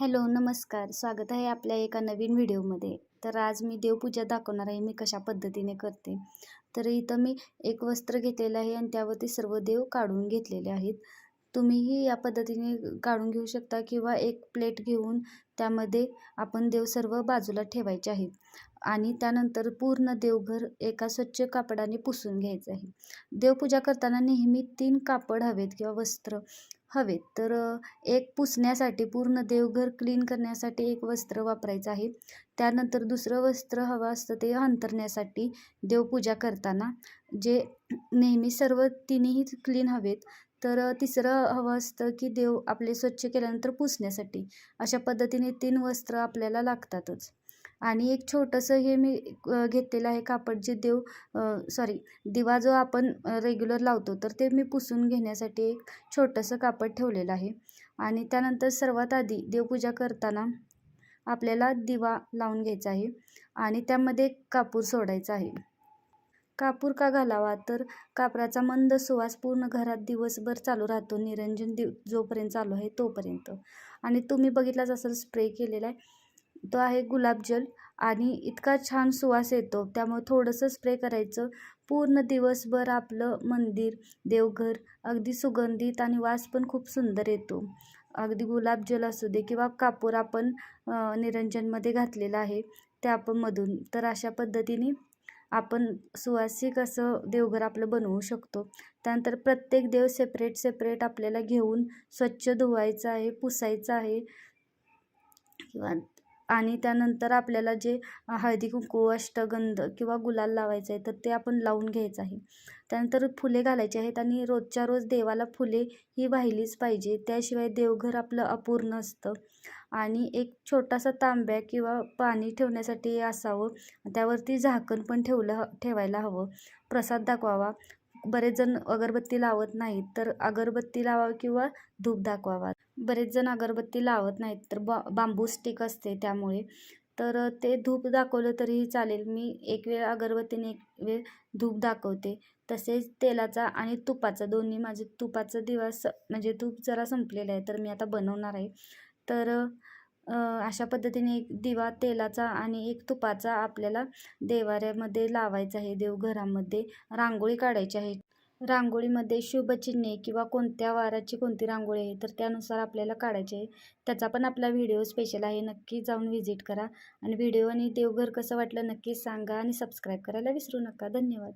Hello नमस्कार. स्वागत आहे आपल्या एका नवीन व्हिडिओमध्ये. तर आज मी देवपूजा दाखवणार आहे मी कशा पद्धतीने करते. तर इथं मी एक वस्त्र घेतलेलं आहे आणि त्यावरती सर्व देव काढून घेतलेले आहेत. तुम्हीही या पद्धतीने काढून घेऊ शकता किंवा एक प्लेट घेऊन त्यामध्ये आपण देव सर्व बाजूला ठेवायचे आहेत. आणि त्यानंतर पूर्ण देवघर एका स्वच्छ कापडाने पुसून घ्यायचं आहे. देवपूजा करताना नेहमी तीन कापड हवेत किंवा वस्त्र हवेत. तर एक पुसण्यासाठी पूर्ण देवघर क्लीन करण्यासाठी एक वस्त्र वापरायचं आहे. त्यानंतर दुसरं वस्त्र हवं असतं ते अंतरण्यासाठी देवपूजा करताना. जे नेहमी सर्व तिन्ही क्लीन हवेत. तर तिसरं हवं असतं की देव आपले स्वच्छ केल्यानंतर पुसण्यासाठी. अशा पद्धतीने तीन वस्त्र आपल्याला लागतातच. आणि एक छोटंसं हे मी घेतलेलं आहे कापड जे देव सॉरी दिवा जो आपण रेग्युलर लावतो तर ते मी पुसून घेण्यासाठी एक छोटंसं कापड ठेवलेलं आहे. आणि त्यानंतर सर्वात आधी देवपूजा करताना आपल्याला दिवा लावून घ्यायचा आहे आणि त्यामध्ये कापूर सोडायचा आहे. कापूर का घालावा? तर कापराचा मंद सुवास पूर्ण घरात दिवसभर चालू राहतो निरंजन दिव जोपर्यंत चालू आहे तोपर्यंत. आणि तुम्ही बघितलाच असेल स्प्रे केलेला आहे. तो आहे गुलाबजल आणि इतका छान सुवास येतो. त्यामुळे थोडंसं स्प्रे करायचं. पूर्ण दिवसभर आपलं मंदिर देवघर अगदी सुगंधित आणि वास पण खूप सुंदर येतो. अगदी गुलाबजल असू दे किंवा कापूर आपण निरंजनमध्ये घातलेला आहे त्यामधून तर अशा पद्धतीने आपण सुवासिक असं देवघर आपलं बनवू शकतो. त्यानंतर प्रत्येक देव सेपरेट सेपरेट आपल्याला घेऊन स्वच्छ धुवायचं आहे पुसायचं आहे किंवा आणि त्यानंतर आपल्याला जे हळदी कुंकू अष्टगंध किंवा गुलाल लावायचं आहे तर ते आपण लावून घ्यायचं आहे त्यानंतर फुले घालायचे आहेत आणि रोजच्या रोज देवाला फुले ही वाहिलीच पाहिजे. त्याशिवाय देवघर आपलं अपूर्ण असतं. आणि एक छोटासा तांब्या किंवा पाणी ठेवण्यासाठी असावं. त्यावरती झाकण पण ठेवलं ठेवायला हवं. प्रसाद दाखवावा. बरेच जण अगरबत्ती लावत नाहीत तर अगरबत्ती लावा किंवा धूप दाखवावा. बरेच जण अगरबत्ती लावत नाहीत तर बा बांबू स्टिक असते त्यामुळे. तर ते धूप दाखवलं तरीही चालेल. मी एक वेळ अगरबत्तीने एक वेळ धूप दाखवते. तसेच तेलाचा आणि तुपाचा दोन्ही माझे तुपाचा दिवस म्हणजे तूप जरा संपलेलं आहे तर मी आता बनवणार आहे. तर अशा पद्धतीने एक दिवा तेलाचा आणि एक तुपाचा आपल्याला देवाऱ्यामध्ये लावायचा आहे देवघरामध्ये रांगोळी काढायची आहे. रांगोळीमध्ये शुभचिन्हे किंवा कोणत्या वाराची कोणती रांगोळी आहे तर त्यानुसार आपल्याला काढायचे आहे. त्याचा पण आपला व्हिडिओ स्पेशल आहे नक्की जाऊन व्हिजिट करा. आणि व्हिडिओ आणि देवघर कसं वाटलं नक्की सांगा आणि सबस्क्राईब करायला विसरू नका. धन्यवाद.